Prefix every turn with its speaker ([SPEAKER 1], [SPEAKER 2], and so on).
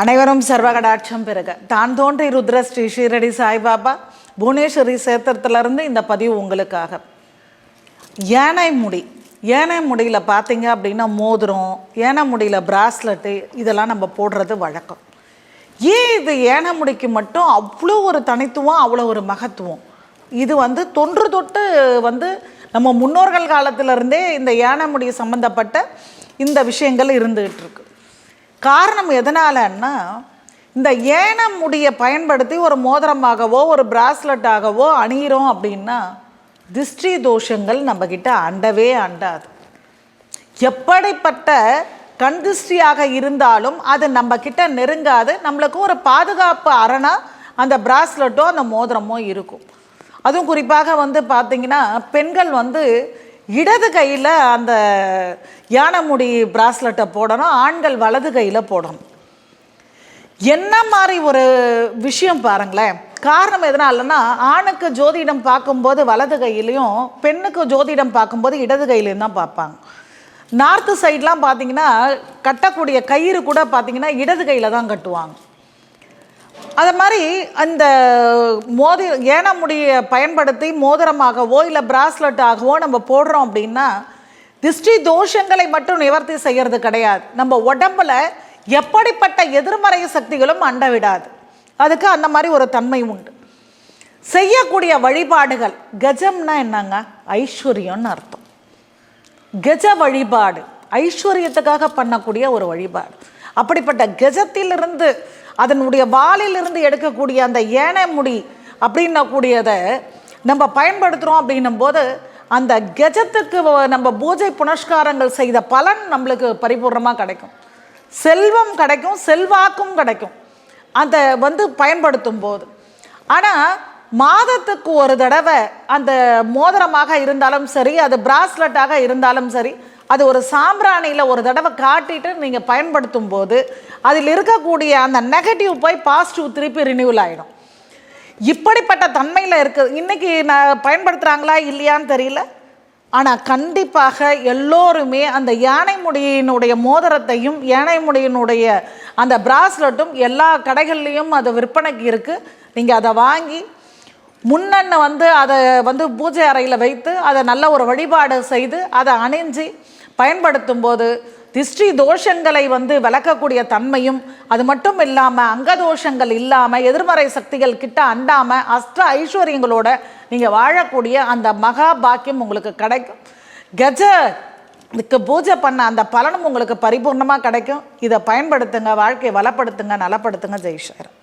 [SPEAKER 1] அனைவரும் சர்வகடாட்சம் பெருக தான் தோன்றி ருத்ர ஸ்ரீ ஷீரடி சாய்பாபா புவனேஸ்வரி சேத்திரத்திலிருந்து இந்த பதிவு உங்களுக்காக. யானை முடி. யானை முடியில் பார்த்தீங்க அப்படின்னா மோதிரம் யானை முடியில் பிராஸ்லெட்டு இதெல்லாம் நம்ம போடுறது வழக்கம். ஏன் இது யானை முடிக்கு மட்டும் அவ்வளோ ஒரு தனித்துவம் அவ்வளோ ஒரு மகத்துவம்? இது வந்து தொன்று தொட்டு வந்து நம்ம முன்னோர்கள் காலத்திலருந்தே இந்த யானை முடி சம்மந்தப்பட்ட இந்த விஷயங்கள் இருந்துகிட்டு இருக்கு. காரணம் எதனாலன்னா இந்த ஏன முடியை பயன்படுத்தி ஒரு மோதிரமாகவோ ஒரு பிராஸ்லெட்டாகவோ அணிகிறோம் அப்படின்னா திஷ்டி தோஷங்கள் நம்மக்கிட்ட அண்டவே அண்டாது. எப்படிப்பட்ட கண் திருஷ்டியாக இருந்தாலும் அது நம்மக்கிட்ட நெருங்காது. நம்மளுக்கு ஒரு பாதுகாப்பு அரணா அந்த பிராஸ்லெட்டோ அந்த மோதிரமோ இருக்கும். அதுவும் குறிப்பாக வந்து பார்த்திங்கன்னா பெண்கள் வந்து இடது கையில் அந்த யானைமுடி பிராஸ்லெட்டை போடணும் ஆண்கள் வலது கையில் போடணும். என்ன மாதிரி ஒரு விஷயம் பாருங்களேன். காரணம் எதனாலன்னா ஆணுக்கு ஜோதிடம் பார்க்கும்போது வலது கையிலையும் பெண்ணுக்கு ஜோதிடம் பார்க்கும்போது இடது கையிலையும் தான் பார்ப்பாங்க. நார்த்து சைட்லாம் பார்த்தீங்கன்னா கட்டக்கூடிய கயிறு கூட பார்த்தீங்கன்னா இடது கையில் தான் கட்டுவாங்க. அது மாதிரி அந்த மோதி ஏனமுடியை பயன்படுத்தி மோதிரமாகவோ இல்லை பிராஸ்லெட்டாகவோ நம்ம போடுறோம் அப்படின்னா திஷ்டி தோஷங்களை மட்டும் நிவர்த்தி செய்யறது கிடையாது. நம்ம உடம்புல எப்படிப்பட்ட எதிர்மறை சக்திகளும் அண்ட விடாது. அதுக்கு அந்த மாதிரி ஒரு தன்மை உண்டு. செய்யக்கூடிய வழிபாடுகள் கஜம்னா என்னங்க? ஐஸ்வர்யம்னு அர்த்தம். கஜ வழிபாடு ஐஸ்வர்யத்துக்காக பண்ணக்கூடிய ஒரு வழிபாடு. அப்படிப்பட்ட கஜத்திலிருந்து அதனுடைய வாலிலிருந்து எடுக்கக்கூடிய அந்த ஏனை முடி அப்படின்னக்கூடியதை நம்ம பயன்படுத்துகிறோம் அப்படின்னும் போது அந்த கெஜத்துக்கு நம்ம பூஜை புனஸ்காரங்கள் செய்த பலன் நம்மளுக்கு பரிபூர்ணமாக கிடைக்கும். செல்வம் கிடைக்கும் செல்வாக்கும் கிடைக்கும். அந்த வந்து பயன்படுத்தும் போது ஆனால் மாதத்துக்கு ஒரு தடவை அந்த மோதிரமாக இருந்தாலும் சரி அது பிராஸ்லெட்டாக இருந்தாலும் சரி அது ஒரு சாம்பிராணியில் ஒரு தடவை காட்டிட்டு நீங்கள் பயன்படுத்தும் போது அதில் இருக்கக்கூடிய அந்த நெகட்டிவ் போய் பாசிட்டிவ் திருப்பி ரினியூவல் ஆகிடும் இப்படிப்பட்ட தன்மையில் இருக்குது இன்றைக்கி நான் பயன்படுத்துகிறாங்களா இல்லையான்னு தெரியல. ஆனால் கண்டிப்பாக எல்லோருமே அந்த யானை முடியினுடைய மோதிரத்தையும் யானை முடியினுடைய அந்த பிராஸ்லெட்டும் எல்லா கடைகள்லேயும் அது விற்பனைக்கு இருக்குது நீங்கள் அதை வாங்கி முன்னென்ன வந்து அதை வந்து பூஜை அறையில் வைத்து அதை நல்ல ஒரு வழிபாடு செய்து அதை அணிஞ்சு பயன்படுத்தும் போது திஷ்டி தோஷங்களை வந்து விளக்கக்கூடிய தன்மையும் அது மட்டும் இல்லாமல் அங்கதோஷங்கள் இல்லாமல் எதிர்மறை சக்திகள் கிட்ட அண்டாமல் அஷ்ட ஐஸ்வர்யங்களோட நீங்கள் வாழக்கூடிய அந்த மகா பாக்கியம் உங்களுக்கு கிடைக்கும். கஜ இதுக்கு பூஜை பண்ண அந்த பலனும் உங்களுக்கு பரிபூர்ணமாக கிடைக்கும். இதை பயன்படுத்துங்க வாழ்க்கையை வளப்படுத்துங்க நலப்படுத்துங்க ஜெய்ஷர்